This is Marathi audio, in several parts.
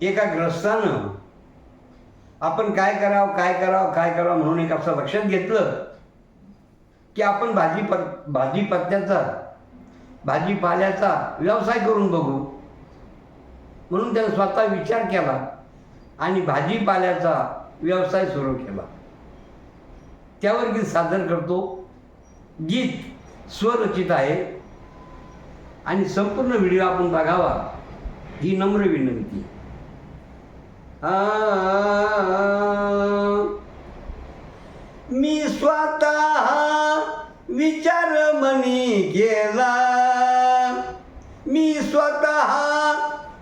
एका ग्रस्तानं आपण काय करावं काय करावं काय करावं म्हणून एक असं लक्षात घेतलं की आपण भाजी प भाजीपत्त्याचा भाजीपाल्याचा व्यवसाय करून बघू. म्हणून त्यानं स्वतः विचार केला आणि भाजीपाल्याचा व्यवसाय सुरू केला. त्यावर गीत सादर करतो. गीत स्वरचित आहे आणि संपूर्ण व्हिडिओ आपण बघावा ही नम्र विनंती. मी स्वतः विचार मनी केला मी स्वतः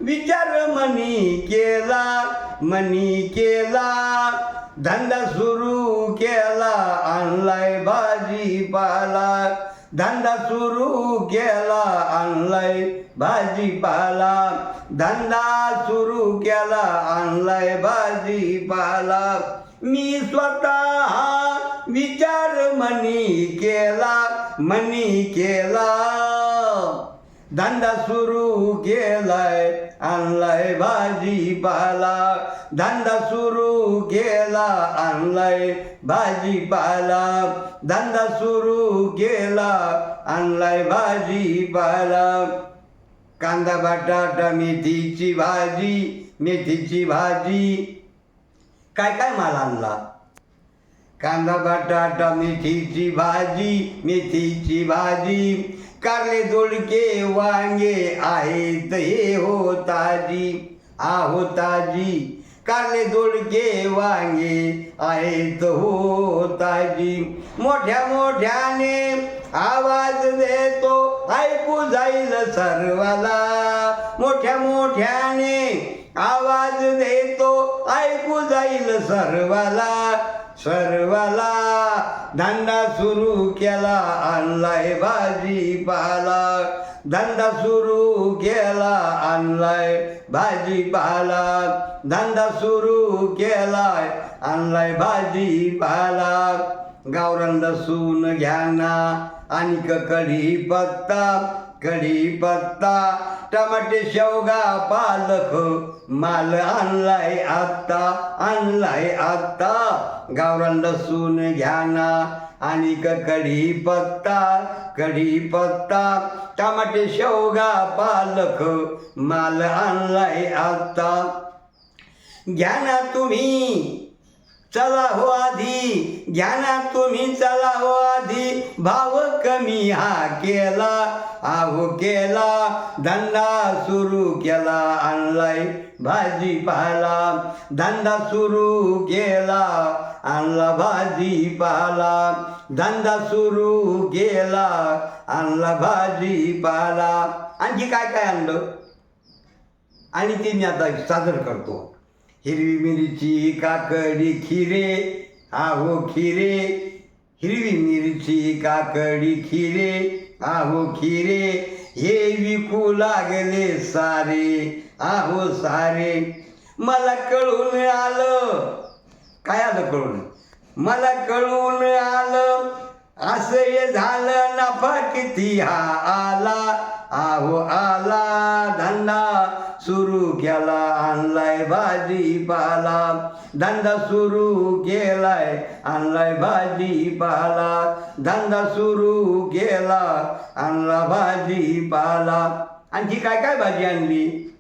विचार मनी केला मनी केला धंदा सुरू केला. आणलाय भाजीपाला. धंदा सुरू केला आणलाय भाजीपाला. धंदा सुरू केला आणलाय भाजीपाला. मी स्वतः विचार मनी केला मनी केला. धंदा सुरू केलाय आणलाय भाजीपाला धंदा सुरू केला आणलाय भाजीपाला धंदा सुरू केला आणलाय भाजीपाला कांदा बटाटा मेथीची भाजी मेथीची भाजी. काय काय माल आणला? कांदा बटाटा मेथीची भाजी मेथीची भाजी. कारले दोडके वांगे आहेत हे हो ताजी आहो ताजी. कारले दोडके वांगे आहेत हो ताजी. मोठ्या मोठ्याने आवाज देतो ऐकू जाईल सर्वाला. मोठ्या मोठ्याने आवाज देतो ऐकू जाईल सर्वाला. सर्वाला धंदा सुरू केला आणलाय भाजीपाला धंदा सुरू केला आणलाय भाजीपाला धंदा सुरू केलाय आणलाय भाजीपाला गावरान लसूण घ्या ना आणि कढी पत्ता. कढी पत्ता टमाटे शेवगा पालक. माल आणलाय आत्ता आणलाय आत्ता गावरान लसूण घ्या ना. आणि कढी पत्ता कढी पत्ता टमाटे शेवगा पालक. माल आणलाय आत्ता घ्या ना तुम्ही. चला हो आधी. घ्या ना तुम्ही चला हो आधी. भाव कमी हा केला आहो केला. धंदा सुरू केला आणलाय भाजी भाजीपाला धंदा सुरू केला आणला भाजी भाजीपाला धंदा सुरू केला आणला भाजी भाजीपाला आणखी काय काय आणलं? आणि ते मी आता सादर करतो. हिरवी मिरची काकडी खिरे. आहो खिरे. हिरवी मिरची काकडी खिरे. आहो खिरे. हे विकू लागले सारे. आहो सारे. मला कळून आलं. काय आलं कळून? मला कळून आलं. असं हे झालं नफा किती हा आला. आहो आला. सुरू केला आणलाय भाजीपाला. धंदा सुरू केलाय आणलाय भाजीपाला. धंदा सुरू केला आणला भाजीपाला. आणखी काय काय भाजी आणली?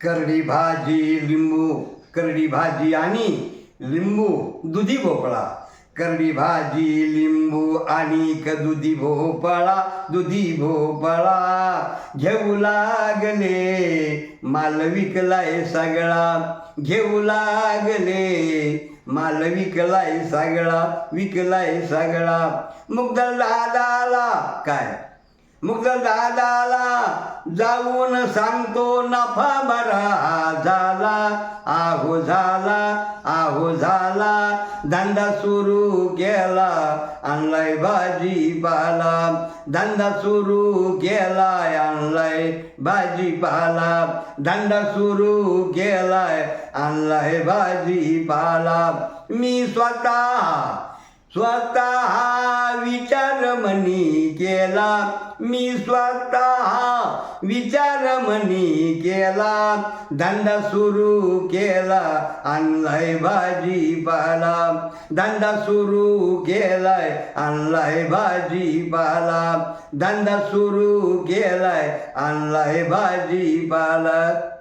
करडी भाजी लिंबू. करडी भाजी आणि लिंबू दुधी भोपळा. करडी भाजी लिंबू आणि क दुधी भोपळा दुधी भोपळा घेऊ लागले माल विकलाय सगळा घेऊ लागले माल विकलाय सगळा विकलाय सगळा. मुगदल दादाला काय? मग दादाला जाऊन सांगतो नफा बरा झाला. आहो झाला आहो झाला. धंदा सुरू केला आणलाय भाजीपाला धंदा सुरू केलाय आणलाय भाजीपाला धंदा सुरू केलाय आणलाय भाजीपाला मी स्वतः स्वतः विचार मनी केला. मी स्वतः विचार मनी केला. धंदा सुरू केला आणलाय भाजीपाला धंदा सुरू केलाय आणलाय भाजीपाला धंदा सुरू केलाय आणलाय भाजीपाला